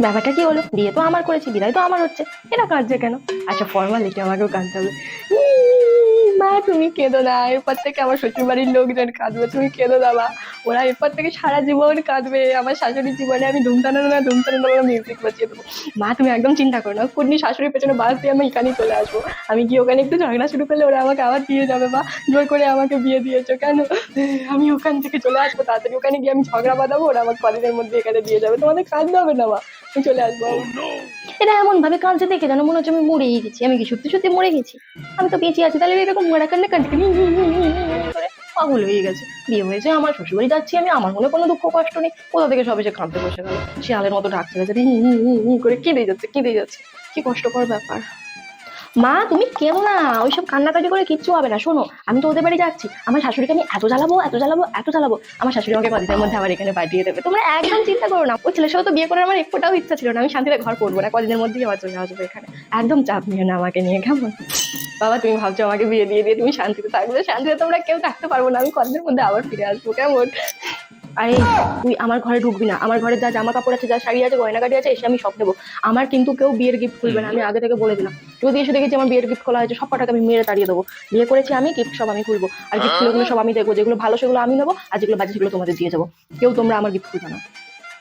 ব্যাপারটা কি হলো? বিয়ে তো আমার করেছি, বিদায় তো আমার হচ্ছে। এটা কার্যে কেন? আচ্ছা ফর্মালিটি আমাকেও কাঁদতে হবে। মা, তুমি কেঁদো না। এরপর থেকে আমার শ্বশুর বাড়ির লোকজন কাঁদবে, তুমি কেঁদো না, মা। ওরা এরপর থেকে সারা জীবন কাঁদবে। আমার শাশুড়ির জীবনে আমি ধুমতানো না ধুমতানো না মিউজিক বাজিয়ে দেবো। মা, তুমি একদম চিন্তা করো না। কুটনি শাশুড়ির পেছনে বাস দিয়ে আমি এখানেই চলে আসব। আমি কি ওখানে একটু ঝগড়া শুরু করলে ওরা আমাকে আবার দিয়ে যাবে বা জোর করে আমাকে বিয়ে দিয়েছ কেন? আমি ওখান থেকে চলে আসব। তাড়াতাড়ি ওখানে গিয়ে আমি ঝগড়া বাঁধাবো, ওরা আমার কলেজের মধ্যে এখানে দিয়ে যাবে। তোমাদের কাঁদতে হবে না, মা। আমি চলে আসব। এটা এমন ভাবে কাঁদছে দেখে যেন মনে হচ্ছে আমি মরেই গেছি, আমি কি সত্যি সত্যি মরে গেছি? আমি তো বেঁচে আছি, তাহলে এরকম মরা কান্না কাঁদছে করে পাগল হয়ে গেছে। বিয়ে হয়েছে, আমার শ্বশুরবাড়ি যাচ্ছি আমি, আমার মনে কোনো দুঃখ কষ্ট নেই। কোথা থেকে সব এসে কাঁদতে বসে গেল? শিয়ালের মতো ডাকছে গেছে করে কেঁদে যাচ্ছে কেঁদে যাচ্ছে। কি কষ্টকর ব্যাপার। মা, তুমি কেন না। ওইসব কান্নাকাটি করে কিচ্ছু হবে না। শোনো, আমি তো ওদের বাড়ি যাচ্ছি। আমার শাশুড়িকে আমি এত জ্বালাবো এত জ্বালাবো এত জ্বালাবো। আমার শাশুড়ি আমাকে কদিনের মধ্যে আমার এখানে পাঠিয়ে দেবে। তোমরা একদম চিন্তা করো না। ওই ছেলের সাথে তো বিয়ে করার আমার একটুটাও ইচ্ছা ছিল না। আমি শান্তিতে ঘর করব না। কদিনের মধ্যেই আবার চলে আসব এখানে। একদম চাপ নিও না আমাকে নিয়ে, কেমন? বাবা, তুমি ভাবছ আমাকে বিয়ে দিয়ে দিয়ে তুমি শান্তিতে থাকবে? শান্তিতে তোমরা কেউ থাকতে পারব না। আমি কদিনের মধ্যে আবার ফিরে আসব, কেমন? আরে তুই আমার ঘরে ঢুকবি না। আমার ঘরে যা জামা কাপড় আছে যা শাড়ি আছে গয়নাগাড়ি আছে এসে আমি সব দেবো। আমার কিন্তু কেউ বিয়ের গিফট খুলবে না আমি আগে থেকে বলে দিলাম। যদি এসে দেখেছি আমার বিয়ের গিফট খোলা হয়েছে সব কটাকে আমি মেরে তাড়িয়ে দেবো। বিয়ে করেছি আমি গিফট সব আমি খুলবো। আর গিফটগুলো সব আমি দেখব যেগুলো ভালো সেগুলো আমি নেব আর যেগুলো বাজে সেগুলো তোমাদের দিয়ে যাব কেউ তোমরা আমার গিফট খুলবে না।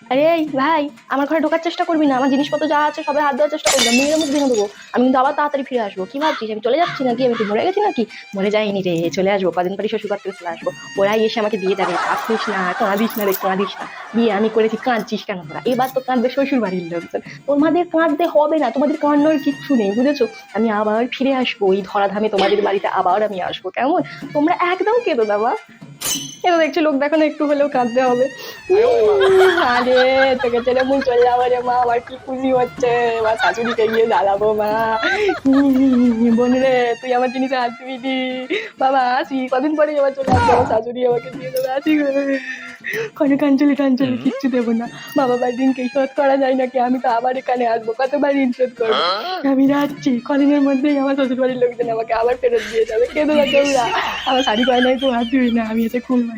আরে ভাই, আমার ঘরে ঢোকার চেষ্টা করবি না। আমার জিনিসপত্র যা আছে সবাই হাত দেওয়ার চেষ্টা করবি না। মেয়ের মুখ ভেঙে দেবো। আমি কিন্তু আবার তাড়াতাড়ি ফিরে আসব। কি ভাবছিস? আমি চলে যাচ্ছি নাকি? আমি কি মরে গেছি নাকি? মরে যাইনি রে। চলে আসব। কদিন পরে শ্বশুর থেকে চলে আসব। ওরাই এসে আমাকে দিয়ে যাবে। কাঁদিস না? কাঁদিস না রে, কাঁদিস না। বিয়ে আমি করেছি। কাঁদছিস কেন তোরা? এবার তো কাঁদবে শ্বশুর বাড়ির লোকজন। তোমাদের কাঁদতে হবে না। তোমাদের কান্নার কিচ্ছু নেই, বুঝেছ? আমি আবার ফিরে আসব। ওই ধরাধামে তোমাদের বাড়িতে আবার আমি আসব। কেমন? তোমরা একদম কেঁদো দাবা এটা দেখছি লোক দেখানো, একটু হলেও কাঁদতে হবে। আরে তোকে ছেড়ে মুই চলে যাব রে মা আমার কি খুশি হচ্ছে আমার শাশুড়িকে গিয়ে জ্বালাবো মা বোন রে তুই আমার জিনিসে হাত দিবি নি। বাবা আসি কদিন পরে আবার চলে আসব আমার শাশুড়ি আমাকে দিয়ে দেবে আসি। কোনো কাঞ্চলি টাঞ্চলি কিচ্ছু দেবো না বাবা বাড়ির দিনকে শোধ করা যায় নাকি আমি তো আবার এখানে আসব কতবার ঋণ শোধ করব আমি যাচ্ছি কদিনের মধ্যেই আমার শ্বশুর বাড়ির লোকজন আমাকে আবার ফেরত দিয়ে যাবে কেঁদে না তোমরা আমার শাড়ি গয়নায় তো হাত না আমি এসে খুলবো